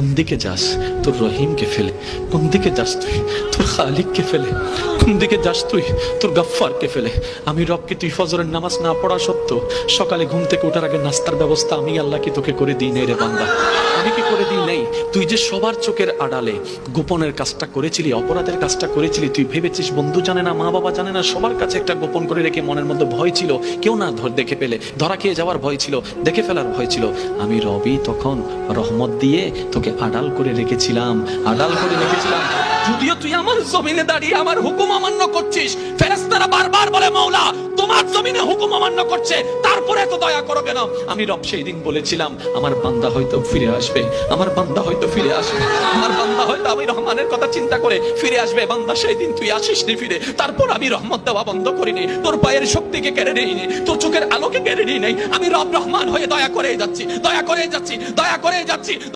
কোন দিকে যাস, তোর রহিমকে ফেলে কোন দিকে যাস তুই? তোর খালিককে ফেলে কোন দিকে যাস তুই? তোর গাফফারকে ফেলে আমি রবকে তুই ফজরের নামাজ না পড়া সত্ত্বেও সকালে ঘুম থেকে ওঠার আগে নাস্তার ব্যবস্থা আমি আল্লাহ কি তোকে করে দিই নে রে বান্দা। আমি কি করে দিই? তুই যে সবার চোখের আড়ালে গোপনের কাজটা করেছিলি, অপরাধের কাজটা করেছিলি, তুই ভেবেছিস বন্ধু জানে না মা বাবা জানে না, সবার কাছে একটা গোপন করে রেখে মনের মধ্যে ভয় ছিল, কেউ না ধর দেখে পেলে। ধরা খেয়ে যাওয়ার ভয় ছিল, দেখে ফেলার ভয় ছিল। আমি রবি তখন রহমত দিয়ে তোকে আড়াল করে রেখেছিলাম, আড়াল করে রেখেছিলাম। যদিও তুই আমার জমিনে দাঁড়িয়ে আমার হুকুম অমান্য করছিস তোমার জমিনে হুকুম অমান্য করছে। তারপরে এত দয়া করো কেন? আমি রব সেই দিন বলেছিলাম, আমার বান্দা হয়তো ফিরে আসবে। আমার বান্দা হয়তো ফিরে আসবে। আমার বান্দা হয়তো আমি রহমানের কথা চিন্তা করে ফিরে আসবে। বান্দা সেই দিন তুই আসিস নি ফিরে। তারপর আমি রহমত দেওয়া বন্ধ করিনি তোর পায়ের শক্তিকে কেড়ে নিইনি তোর চোখের আলোকে কেড়ে নিই নাই আমি রব রহমান হয়ে দয়া করে যাচ্ছি। দয়া করে যাচ্ছি। দয়া করে যাচ্ছি।